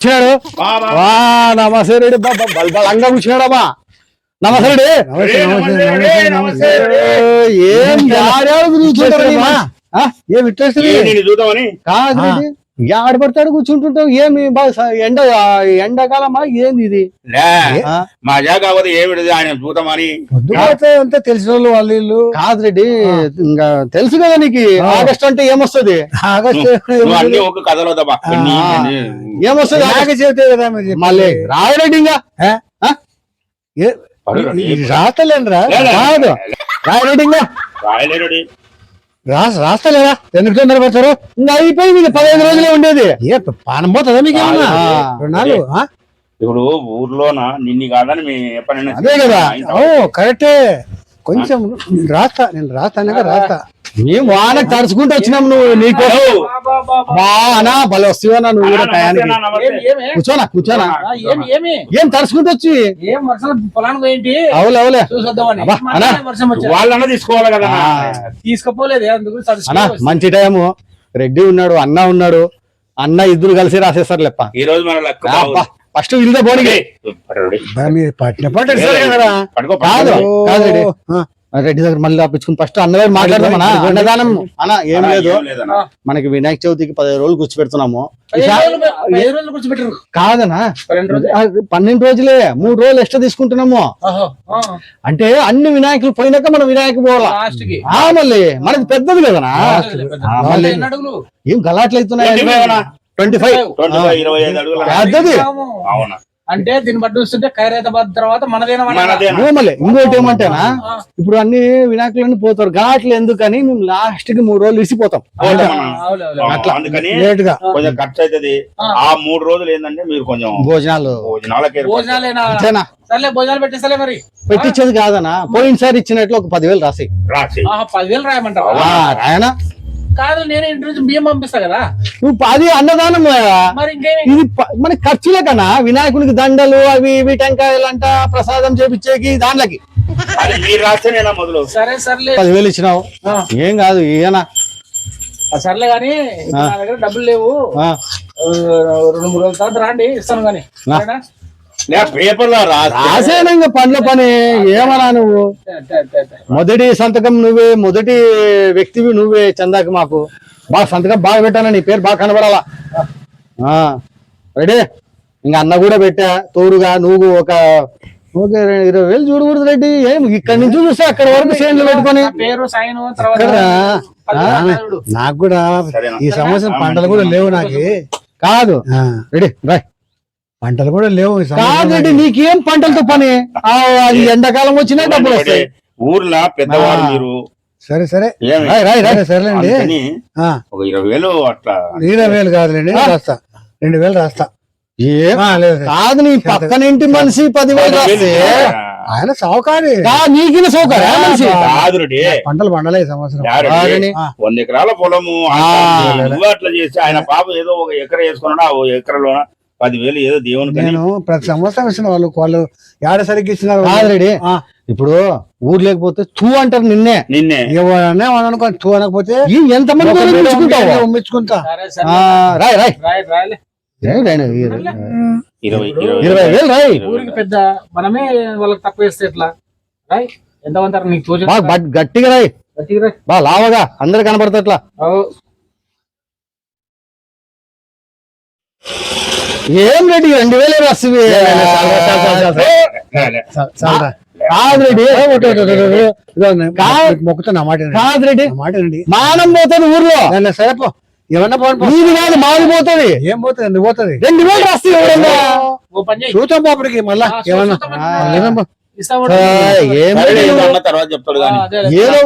కూర్చున్నాడు బాబా. వా నమస్తే రెడ్డి. బాబా బలంగా కూర్చున్నాడమ్మా నమస్తే రెడ్డి. ఏం ఆడాడు కూర్చుంటారు ఇట్లా ఈయన? ఆ? ఏం ఇంట్రెస్ట్ కాదు రెడ్డి ఆడ పడతాడు కూర్చుంటుంటావు ఏమి ఎండ ఎండాకాలమా? ఏంది ఇది? మా జాగావతి ఏమిటిది ఆయన చూద్దామని అంతే తెలిసిన వాళ్ళు వాళ్ళు కాదు రెడ్డి ఇంకా తెలుసు కదా నీకు ఆగస్ట్ అంటే ఏమొస్తుంది? ఆగస్టు ఒక కథలో. ఏమొస్తుంది? ఆగస్ట్? చవితే కదా. మళ్ళీ రాయరెడ్డి ఇంకా? లే, కాదు రాయరెడ్డి ఇంకా? రాయలేరుడి. రాస్ రాస్తలేరా? ఎందుకు తొందర పడతారు? ఇంకా అయిపోయింది పదిహేను రోజులే ఉండేది. ఏ పానం పోతుందా మీకు ఏమన్నా? ఆ. రెండు నాలుగు, ఆ? ఇప్పుడు ఊర్లోన? నిన్ని కాదని మీ అదే కదా. ఓ కరెక్టే. కొంచెం రాస్తా నేను రాస్తానగా రాస్తా. మేము వానకు తడుచుకుంటూ వచ్చినాం నువ్వు నీకోసం బా అనా భలే వస్తావన్నా నువ్వు కూడా టయానికి. కూర్చోనా కూర్చోనా? ఏం తడుచుకుంటూ వచ్చి? ఏం వర్షాలు పొలానికి పోయింటి? అవులే అవులే. చూసొద్దామని. అబ్బా, మళ్ళీ అన్నా. వర్షం వచ్చా వాళ్ళన్నా తీసుకోవాలి కదా. తీసుకపోలేదు. మంచి టైము. రెడ్డి ఉన్నాడు అన్న ఉన్నాడు. అన్న ఇద్దరు కలిసి రాసేస్తారు లెప్ప ఈ రోజు మన. ఫస్ట్. బా, మీరు పట్టిన పట్టు ఇస్తారు కదరా పడుకో కాదు. కాదు రెడ్డి. దగ్గర మళ్ళీ ఆపించుకుని ఫస్ట్ అన్నగారు మాట్లాడదామనా అన్నదానం అన్న ఏం లేదు. మనకి వినాయక చవితికి పదిహేను రోజులు కూర్చోబెట్టారు కాదనా పన్నెండు రోజులు. మూడు రోజులు ఎక్స్ట్రా తీసుకుంటున్నాము. అంటే అన్ని వినాయకులు పోయినాక మనం వినాయక పోవాలా? మళ్ళీ మనకి పెద్దది కదనా మళ్ళీ ఎన్ని అడుగులు? ఏం గలాట్లు అవుతున్నాయి? 25 అన్నా. Twenty five. పెద్దది. అవునా? అంటే దీన్ని బట్టి చూస్తుంటే ఖైరతాబాద్ తర్వాత మనదేనా మన- మనదేనా ఓ మళ్ళీ ఇంకోటి ఏమంటేనా? ఇప్పుడు అన్ని వినాయకులన్నీ పోతారు. గలాట్లు ఎందుకని మేము లాస్ట్కి మూడు రోజులు ఇసిపోతాం. అట్లా. అందుకని లేట్గా కొంచెం ఖర్చు అవుతుంది ఆ. మూడు రోజులు ఏంటంటే మీరు కొంచెం భోజనాలు. భోజనాలకి ఏర్పాటు భోజనాలేనా? అంతేనా? సర్లే భోజనాలు పెట్టేసలే మరి. పెట్టించేది కాదనా పోయినసారి ఇచ్చినట్లు ఒక పదివేలు రాసి రాసి పదివేలు రాయమంటావా? ఆ, రాయనా? కాదు నేను ఇంటి నుంచి బియ్యం పంపిస్తా కదా. నువ్వు అది అన్నదానం. మరి ఇంకేమి? ఇది మన ఖర్చులే కన్నా వినాయకునికి దండలు అవి ఇవి టెంకాయలంట ప్రసాదం చేపించేకి దాంట్లకి. అది మీరు రాస్తే నేను మొదలు? సరే సర్లే. పదివేలు ఇచ్చినావు. ఏం కాదు ఈయన ఆ, సర్లే గాని నా దగ్గర డబ్బులు లేవు. రెండు మూడు రోజుల తర్వాత రాండి ఇస్తాను గాని. నా. సరేనా? నేను పేపర్లో రాసి రాసేనా ఇంకా పనుల పని ఏమన్నా నువ్వు. మొదటి సంతకం నువ్వే మొదటి వ్యక్తివి నువ్వే చందాకి మాకు బాగా సంతకం బాగా పెట్టానా నీ పేరు బాగా కనబడాలా రెడీ ఇంకా అన్న కూడా పెట్టా తోడుగా నువ్వు ఒక ఓకే ఇరవై వేలు చూడకూడదు రెడ్డి ఏం ఇక్కడి నుంచి చూస్తే అక్కడ వరకు చేనులు పెట్టుకొని. నాకు కూడా? ఈ సంవత్సరం పంటలు కూడా లేవు నాకు కాదు రెడీ రాయ్ పంటలు కూడా లేవు ఈ సంవత్సరం. కాదు రెడ్డి నాకు. పంటలతో పని? ఆ, అది ఎండాకాలం వచ్చినా డబ్బులు వస్తాయి. ఊర్లో పెద్దవారు ఆ. మీరు? సరే సరే. సరేలేండి. ఒక ఇరవై వేలు అట్లా. ఇరవై వేలు కాదులేండి. రాస్తా. రెండు వేలు రాస్తా. కాదు నీ పక్కన ఇంటి మనిషి పదివేలు రాస్తే ఆయన సావుకారి. కా నీకిన సౌకర్యం మనిషి? పంటలు పండలే సంవత్సరం. వంద ఎకరాల పొలము అట్లా చేసి ఆయన పాప ఏదో ఒక ఎకర వేసుకున్నాడు ఆ ఓ ఎకరలో పదివేలు ఏదో దేవునికి నేను ప్రతి సంవత్సరం ఇచ్చిన వాళ్ళు వాళ్ళు ఏడ సరిగ్గా ఇచ్చినారు కాదు రెడీ ఆ. ఇప్పుడు ఊరు లేకపోతే తూ అంటారు నిన్నే. నిన్నే. ఎవరన్నా అనుకో తూ అనకపోతే ఆ, సరే రాయ్ రాయ్. ఇరవై ఇరవై. వేలు రాయ్. ఊరికి పెద్ద మనమే వాళ్ళకి తక్కువ వేస్తే ఎట్లా? రాయ్ ఎంత అంటారు? నీకు బట్- గట్టిగా రాయ్. గట్టిగా రాయ్. బా లావగా. అందరు కనబడతట్లా ఏం రెడ్డి రెండు వేలు వస్తుంది చాలరా కాదు రెడ్డి కాదు. మొక్కుతున్నా మాట వినండి. కాదు రెడ్డి నా మాట వినండి మానం పోతుంది ఊర్లో. నేను సరే ఏమన్నా పోను కాదు మాది పోతుంది. ఏం పోతుంది ఎందుకు పోతుంది? రెండు వేలు రాస్తుంది ఎవరన్నా? చూద్దాం పాపడికి మళ్ళా ఏమన్నా? ఏం ఏదో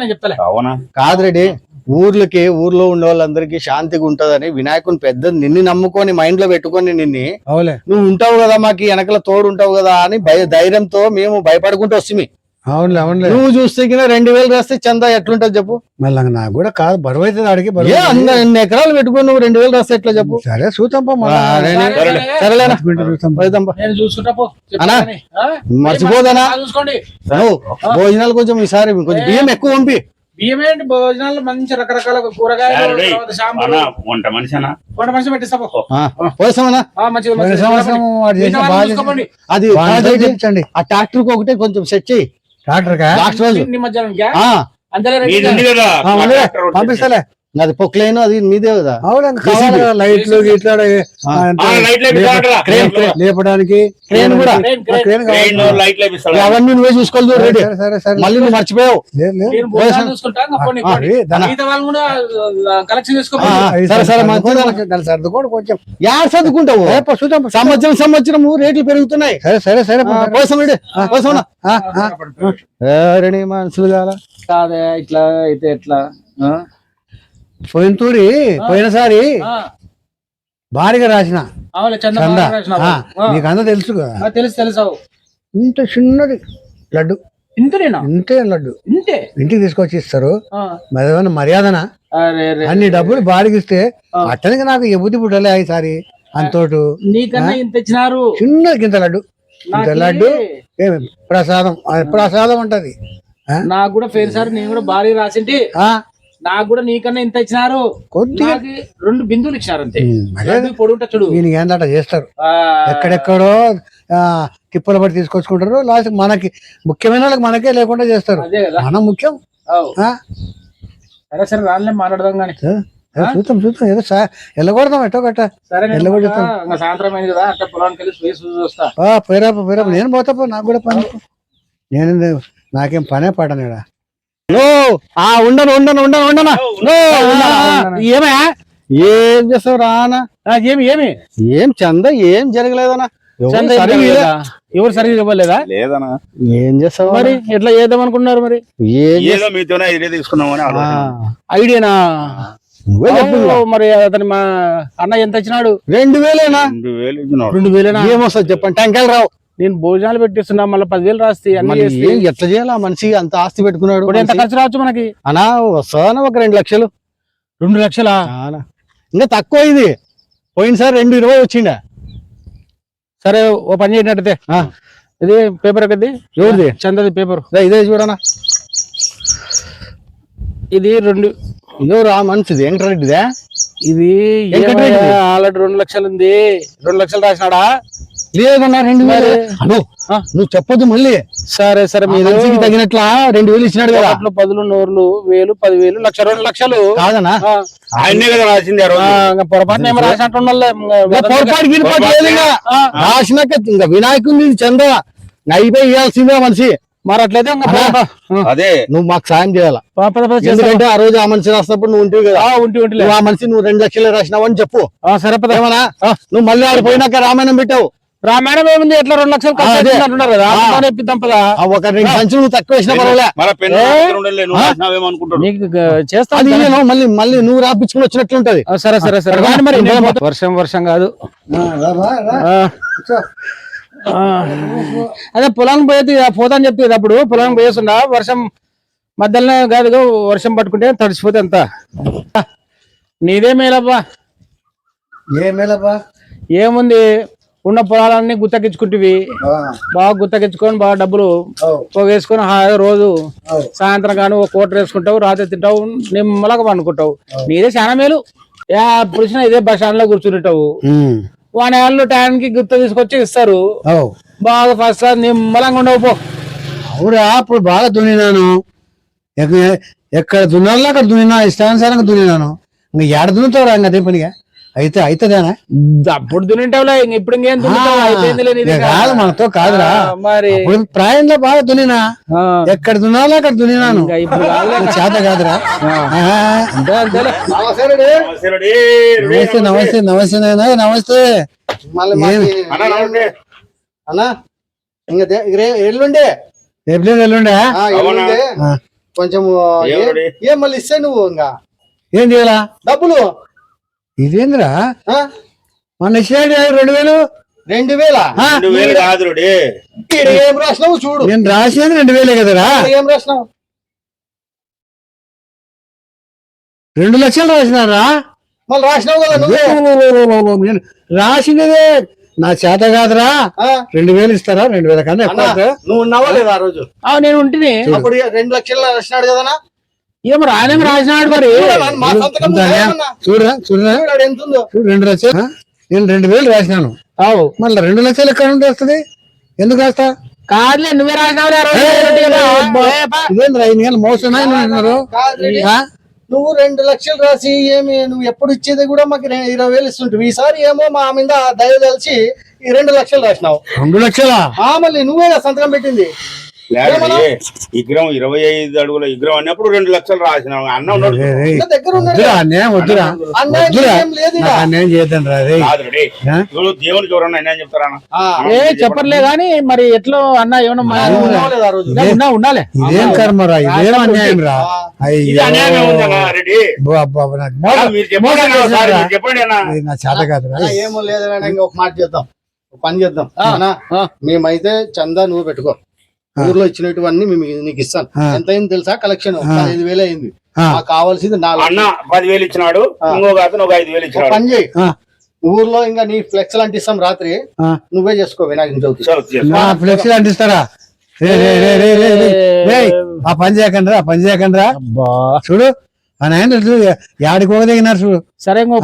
నేను చెప్తాలే. అవునా? కాదు రెడ్డి ఊర్లకి ఊర్లో ఉండే వాళ్ళందరికీ శాంతిగా ఉంటదని వినాయకుని పెద్ద నిన్ను నమ్ముకొని మైండ్లో పెట్టుకొని నిన్ని అవులే నువ్వు ఉంటావు కదా మాకు వెనకల తోడు ఉంటావు కదా అని భయ ధైర్యంతో మేము భయపడుకుంటూ వస్తుంది అవునులే అవునులే నువ్వు చూస్తే కింద రెండు వేలు రాస్తే చందా ఎట్లుంటది చెప్పు మళ్ళీ నాకు కూడా కాదు బరువు అవుతుంది అవుతుంది. అన్న ఎన్ని ఎకరాలు పెట్టుకొని నువ్వు రెండు వేలు రాస్తే ఎట్లా చెప్పు సరే చూద్దాం పో ఆ, మళ్ళా. రేని. సరే, సరే. సరేలేనా చూసుకుంటూ చూస్తాం పో. పోయిద్దాం పో. నేను చూసుకుంటా పో అన్నా, చెప్తానని. ఆ? మర్చిపోదనా భోజనాలు కొంచెం ఈసారి కొంచెం బియ్యం ఎక్కువ పంపి భోజనాలు మంచి రకరకాల కూరగాయలు వంట వంట మనిషి ఆ, ట్రాక్టర్ ఒకటే కొంచెం సెట్ చేయి. ట్రాక్టర్ పంపిస్తలే. అది పొక్లైన్ అది మీదే కదా. లైట్లు. లేపడానికి క్రేన్ కూడా. అవన్నీ నువ్వే రెడీ. సరే సరే సరే. మళ్ళీ నువ్వు మర్చిపోయావు. సరే, సరే, సర్దుకోండి. కొంచెం, దాన్ని సర్దుకోండి కొంచెం. యాడ్ పో. సంవత్సరం సంవత్సరం రేట్లు పెరుగుతున్నాయి. సరే సరే సరే. కోసం రెడీ. కోసం మనుషులు కాదా ఇట్లా అయితే ఎట్లా? ఆ? పోయిన తూరి పోయినసారి భారీగా రాసిన అవునులే చందా. చంద్రబాబు రాసినావు. ఆ, ఆ, నీకు అంతా తెలుసు కదా. తెలుసు తెలుసు ఇంత చిన్నది లడ్డు. ఇంతే లడ్డు. ఇంతే? ఇంటికి తీసుకొచ్చి ఇస్తారు. ఆ, మరి ఏమన్నా మర్యాదనా. అన్ని డబ్బులు ఆ. అట్టనికి నాకు ఎబుద్ధి పుట్టలే ఈసారి అంతోటు. నీకన్నా ఇంత ఇచ్చినారు. చిన్న గింత లడ్డు. ఇంత లడ్డు ఏమి ప్రసాదం. ప్రసాదం ఉంటది? నాకు కూడా ఫేర్ సార్ నేను కూడా భారీ రాసింటి. నాకు కూడా నీకన్నా ఇంత ఇచ్చినారు. కొద్దిగా. రెండు బిందువులు ఇచ్చినారు అంతే. ఉమ్, మరే లడ్డు పొడి ఉంటా చూడు. ఏందట చేస్తారు? ఎక్కడెక్కడో తిప్పలు పడి తీసుకొచ్చుకుంటారు. లాస్ట్ మనకి ముఖ్యమైన వాళ్ళకి మనకే లేకుండా చేస్తారు. మనం ముఖ్యం? సరే సరే రాళ్ళే మాట్లాడదాం కానీ చూద్దాం చూద్దాం. ఏదో వెళ్ళకూడదాం ఎట్టో గట్ట. ఇంకా సాయంత్రం అయింది కదా అట్లా పొలానికి వెళ్ళి నేను పోతా పో, నాకు కూడా పని. నేను నాకేం పనే ఆ ఉండను ఉండను ఉండను ఉండనా. నో ఉండనా? ఏమే ఏం చేస్తావు రానా ఏమి ఏమి? ఏం చంద ఏం జరగలేదనా ఎవరు చందా సరిగ్గా ఇవ్వలేదా? లేదనా ఏం చేస్తావు మరి ఎట్లా చేద్దాం అనుకున్నారు మరి ఏదో మీతోనే తీసుకున్నామని ఐడియానా? మరి అతని మా అన్న ఎంత ఇచ్చినాడు? రెండు వేలేనా? రెండు వేలు రెండు వేలేనా? ఏమొస్తుంది చెప్పండి. టెంకాయలు రావు. నేను భోజనాలు పెట్టిస్తున్నా మళ్ళీ పదివేలు రాస్తే ఎట్లా చేయాలి మనిషి? అంత ఆస్తి పెట్టుకున్నాడు ఎంత? ఖర్చు రావచ్చు మనకి? అనా వస్తానా ఒక రెండు లక్షలు? రెండు లక్షలా. ఇంకా తక్కువ ఇది. పోయినసారి రెండు ఇరవై వచ్చిండే? సరే ఓ పని చేసినట్టయితే. ఆ, ఇది పేపర్ ఇది ఎవరిది? చందది పేపర్. ఇదే చూడనా? ఇది రెండు. ఎవరు ఆ మనిషిది? వెంకటరెడ్డిదే? ఇది. ఆల్రెడీ రెండు లక్షలు ఉంది రెండు లక్షలు రాసినాడా? లేదన్నా రెండు వేలు. మరి- అను. ఆ. నువ్వు చెప్పొద్దు మళ్ళీ. సరే సరే మీరు మనిషికి తగినట్లా రెండు వేలు ఇచ్చినాడు కదా. ఒకట్లు పదులు నూరులు వేలు పదివేలు లక్ష రెండు లక్షలు. కాదనా ఆ, ఆయన్నే కదా రాసింది పొరపాటున ఏమో రాసినట్టుండాలి ఇంకా పొరపాటు గిరిపాటు. రాసినాక ఇంకా వినాయకుడిని చంద. అయిపోయి ఇవ్వాల్సిందే మనిషి. మరి అట్లయితే అదే. నువ్వు మాకు సాయం చేయాలా? పో, పద, పద, చేస్తాం. ఎందుకంటే ఆ రోజు ఆ మనిషి రాసినప్పుడు నువ్వు ఉంటివి కదా. ఆ, ఉంటి నువ్వు ఆ మనిషి నువ్వు రెండు లక్షలు రాసినావు అని చెప్పు. ఆ, సరే నువ్వు మళ్ళీ ఆడ పోయినాక రామాయణం పెట్టావు. రామాయణం ఏముంది? ఎట్లా రెండు లక్షలు ఖర్చు ఆ, అదే. అవుతుంది అంటున్నారు కదా ఇప్పిద్దాం పద. ఆ ఒక రెండు సంచులు నువ్వు తక్కువ వేసినా నీకు మళ్ళీ మళ్ళీ నువ్వు రాపించుకుని వచ్చినట్లుంటది సరే సరే సరే. మరి. వర్షం వర్షం కాదు. అదే పొలానికి పోయేది పోతా అని చెప్పేది అప్పుడు. పొలానికి పోయేస్తుండా. వర్షం మధ్యలోనే కాదు వర్షం పట్టుకుంటే తడిసిపోతే అంత నీదే మేలబ్బా. ఏ మేలబ్బా? ఏముంది? ఉన్న పొలాలన్నీ గుత్తకించుకుంటువి బాగా గుత్తకించుకొని బాగా డబ్బులు అవు, పోగేసుకొని హాయిగా రోజు. సాయంత్రం కానీ ఒక కోట వేసుకుంటావు రాత్రి తింటావు నిమ్మలగా పండుకుంటావు. నీదే చాలా మేలు. పురుషున ఇదే బస్ స్టాండ్లో కూర్చుంటావు వాని వాళ్ళు టైంకి గుత్త తీసుకొచ్చి ఇస్తారు. బాగా ఫస్ట్ క్లాస్ నిమ్మలంగా ఉండవు పో. అవురా అప్పుడు బాగా దున్నినాను. ఎక్క- ఎక్కడ దున్నాలో అక్కడ దున్నినా ఇష్టానుసారంగా దున్నినాను. ఇంకా ఏడ దున్నుతావురా ఇంకా అదే పనిగా? అయితే అవుతుందేనా అప్పుడు దున్నింటావులే ఇంక ఇప్పుడు. కాదు మనతో కాదురా. మరి. ఇప్పుడు ప్రాయంలో బాగా దున్నినా? ఎక్కడ దున్నాలో అక్కడ దున్నినాను. చేత కాదురా. నమస్తే నమస్తే నమస్తే నమస్తే నాయనా అన్న నమస్తే. అన్నా ఇంకా ఎల్లుండే? ఎప్పుడు ఎల్లుండే. కొంచెం? ఏం మళ్ళీ ఇస్తే నువ్వు ఇంకా? ఏం చేయాలా? డబ్బులు. ఇదేంద్రా? ఆ? మొన్న ఇచ్చినాడు రెండు వేలు. రెండు వేల? రెండు కాదు ఏం రాసినావు చూడు. నేను రాసినది రెండు వేలే కదరా? ఏం రాసినావు? రెండు లక్షలు రాసినారా? మళ్ళీ రాసినావు కదా రాసినదే. నా చేత కాదురా. ఆ? రెండు వేలు ఇస్తారా? రెండు వేల కన్నా నువ్వు ఉన్నావా లేదా ఆ రోజు? ఆ, నేను ఉంటిని. అప్పుడు రెండు లక్షలు రాసినాడు కదనా ఏమో రాయనేం రాసినాడు మరి? చూడరా చూడరా చూడు, రెండు లక్షలు? నేను రెండు వేలు రాసినాను. అవు. మళ్ళీ రెండు లక్షలు ఎక్కడ నుండి వస్తుంది? ఎందుకు రాస్తా? కాదులే నువ్వే గంటలు మోసం అంటున్నారు? నువ్వు రెండు లక్షలు రాసి ఏమి నువ్వు ఎప్పుడు ఇచ్చేది కూడా మాకు ఇరవై వేలు ఇస్తుంటావు ఈసారి ఏమో మా మీద దయ తెలిసి ఈ రెండు లక్షలు రాసినావు. రెండు లక్షలా? ఆ మళ్ళీ నువ్వే సంతకం పెట్టింది? లేకపోతే విగ్రహం ఇరవై ఐదు అడుగుల విగ్రహం అన్నప్పుడు రెండు లక్షలు రాసిన అన్న ఉన్నాడు. రే, రే. అన్యాయం వద్దురా. వద్దురా. నాకు అన్యాయం చేయొద్దని రా రే కాదు రెడీ ఆ? ఇప్పుడు దేవునికి ఎవరన్నా అన్యాయం చెప్తారా ఏ చెప్పర్లే గాని మరి ఎట్లో అన్న ఏమన్నా ఉండాలి ఇదేం కర్మరా ఇదేం అన్యాయం రా? ఇది అన్యాయం ఇది నా చేత ఏమో లేదు ఒక మాట చేద్దాం ఒక పని చేద్దాం. మేమైతే చందా నువ్వు పెట్టుకో. ఊర్లో ఇచ్చినటువన్నీ మేము నీకు ఇస్తాను. ఎంత అయింది తెలుసా? కలెక్షన్ ఐదు వేలు అయింది. మాకు కావాల్సింది నాలుగు అన్న పదివేలు ఇచ్చినాడు ఇంకొక అతను ఒక ఐదు వేలు ఇచ్చినాడు. పని చేయి. ఊర్లో ఇంకా నీ ఫ్లెక్స్ లాంటి ఇస్తాం రాత్రి. నువ్వే చేసుకో వినాయక చవితి. చదువు చేసుకో. నా ఫ్లెక్సీలు అంటిస్తారా రే రే రే రే రే రే. రేయ్, ఆ పని చేయకండి రా ఆ పని చేయకండి. చూడు ఆ నాయన యాడికి ఒక దిగినారు చూడు. సరే ఇంకో